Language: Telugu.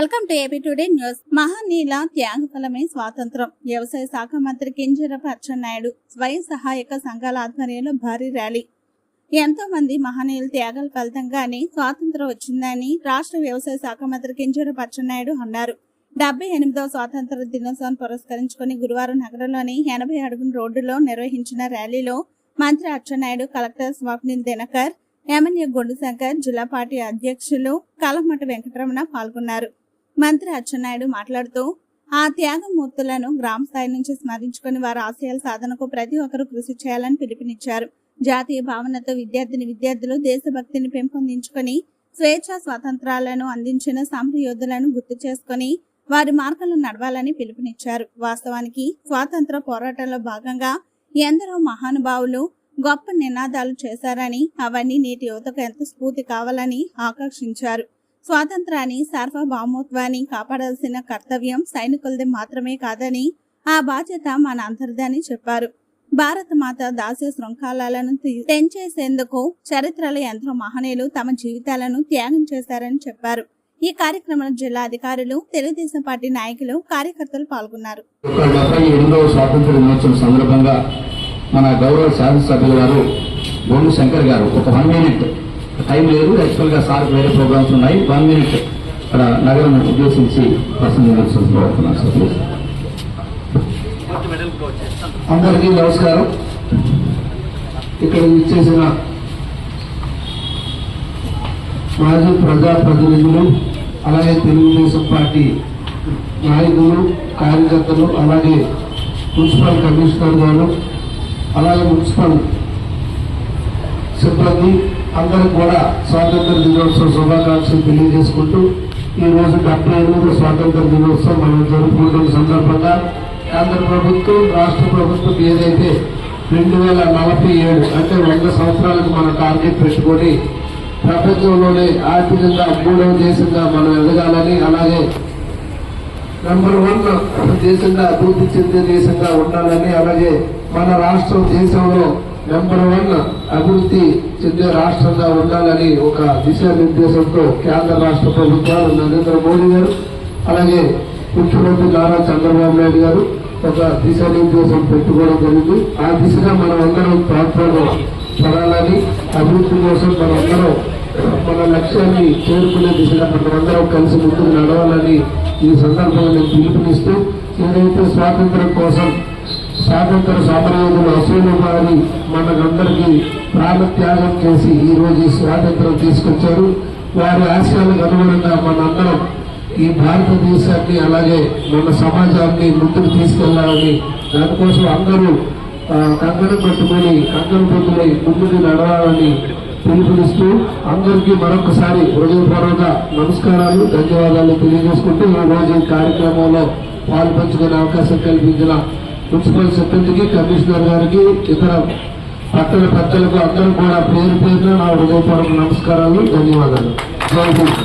Welcome to AP today news. మహానీల త్యాగ ఫలమే స్వాతంత్రం. వ్యవసాయ శాఖ మంత్రి కింజరపు అచ్చెన్నాయుడు స్వయం సహాయక సంఘాల ఆధ్వర్యంలో భారీ ర్యాలీ. ఎంతో మంది మహనీయుల త్యాగాల ఫలితంగానే స్వాతంత్రం వచ్చిందని రాష్ట్ర వ్యవసాయ శాఖ మంత్రి కింజరపు అచ్చెన్నాయుడు అన్నారు. డెబ్బై ఎనిమిదవ స్వాతంత్ర దినోత్సవం పురస్కరించుకుని గురువారం నగరంలోని ఎనభై అడుగుల రోడ్డులో నిర్వహించిన ర్యాలీలో మంత్రి అచ్చెన్నాయుడు కలెక్టర్ స్వప్నిల్ దినకర్ ఎమ్మెల్యే గొడ్డు శంకర్ జిల్లా పార్టీ అధ్యక్షులు కలమట వెంకటరమణ పాల్గొన్నారు. మంత్రి అచ్చెన్నాయుడు మాట్లాడుతూ ఆ త్యాగమూర్తులను గ్రామ స్థాయి నుంచి స్మరించుకుని వారి ఆశయాల సాధనకు ప్రతి ఒక్కరూ కృషి చేయాలని పిలుపునిచ్చారు. జాతీయ భావనతో విద్యార్థిని విద్యార్థులు దేశభక్తిని పెంపొందించుకొని స్వేచ్ఛ స్వాతంత్రాలను అందించిన సమర యోధులను గుర్తు చేసుకుని వారి మార్గంలో నడవాలని పిలుపునిచ్చారు. వాస్తవానికి స్వాతంత్ర పోరాటంలో భాగంగా ఎందరో మహానుభావులు గొప్ప నినాదాలు చేశారని అవన్నీ నేటి యువతకు ఎంత స్ఫూర్తి కావాలని ఆకర్షించారు. స్వాతంత్రాన్ని సార్వభౌమత్వాన్ని కాపాడాల్సిన కర్తవ్యం సైనికులది మాత్రమే కాదని ఆ బాధ్యత మన అందరిదని చెప్పారు. భారత మాత దాస్య శృంఖలాలను తెంచేసేందుకు చరిత్రలో ఎంతో మహనీయులు తమ జీవితాలను త్యాగం చేశారని చెప్పారు. ఈ కార్యక్రమంలో జిల్లా అధికారులు తెలుగుదేశం పార్టీ నాయకులు కార్యకర్తలు పాల్గొన్నారు. స్వాతంత్ర దినోత్సవం సందర్భంగా మన గౌరవ శాసనసభ్యుల గారు శంకర్ గారు ఒక వన్ మినిట్ టైం లేదు. యాక్చువల్గా సార్ వేరే ప్రోగ్రామ్స్ ఉన్నాయి. వన్ మినిట్ ఇక్కడ నగరం ఉద్దేశించి ప్రసంగించాల్సిన సార్ ప్లీజ్. అందరికీ నమస్కారం. ఇక్కడ ఇచ్చేసిన మాజీ ప్రజాప్రతినిధులు అలాగే తెలుగుదేశం పార్టీ నాయకులు కార్యకర్తలు అలాగే మున్సిపల్ కమిషనర్ గారు అలాగే మున్సిపల్ సిబ్బంది అందరూ కూడా స్వాతంత్ర దినోత్సవ శుభాకాంక్షలు తెలియజేసుకుంటూ ఈ రోజు డెబ్బై ఎనిమిది స్వాతంత్ర దినోత్సవం మనం జరుపుకుంటున్న సందర్భంగా కేంద్ర ప్రభుత్వం రాష్ట్ర ప్రభుత్వం ఏదైతే రెండు వేల నలభై ఏడు అంటే వంద సంవత్సరాలకు మన టార్గెట్ పెట్టుకొని ప్రపంచంలోనే ఆర్థికంగా మూడవ దేశంగా మనం ఎదగాలని అలాగే నెంబర్ వన్ దేశంగా అభివృద్ధి చెందే దేశంగా ఉండాలని అలాగే మన రాష్ట్రం దేశంలో నెంబర్ వన్ అభివృద్ధి చెందే రాష్ట్రంగా ఉండాలని ఒక దిశానిర్దేశంతో కేంద్ర రాష్ట్ర ప్రభుత్వాలు నరేంద్ర మోడీ గారు అలాగే ముఖ్యమంత్రి నారా చంద్రబాబు నాయుడు గారు ఒక దిశానిర్దేశం పెట్టుకోవడం జరిగింది. ఆ దిశగా మనం అందరం ప్రాంతంలో పడాలని అభివృద్ధి కోసం మనందరం మన లక్ష్యాన్ని చేరుకునే దిశగా మనమందరం కలిసి ముందుకు నడవాలని ఈ సందర్భంగా నేను పిలుపునిస్తూ ఏదైతే స్వాతంత్రం కోసం స్వాతంత్ర సమరయోధులు అసూలు గారి మనకందరికీ ప్రాణత్యాగం చేసి ఈ రోజు ఈ స్వాతంత్రం తీసుకొచ్చారు. వారి ఆశయాలకు అనుగుణంగా మనందరం ఈ భారతదేశాన్ని అలాగే మన సమాజాన్ని ముందుకు తీసుకెళ్ళాలని దానికోసం అందరూ ఆ, కంకణం కట్టుకొని కంకణం పొద్దులై ముందుకు నడవాలని పిలుపునిస్తూ అందరికీ మరొకసారి హృదయపూర్వక నమస్కారాలు ధన్యవాదాలు తెలియజేసుకుంటూ ఈ రోజు ఈ కార్యక్రమంలో పాలు పంచుకునే అవకాశం కల్పించిన మున్సిపల్ సిబ్బందికి కమిషనర్ గారికి ఇతర పట్టణ పెద్దలకు అందరూ కూడా పేరు పేరున నా హృదయపూర్వక నమస్కారాలు ధన్యవాదాలు. జై హింద్.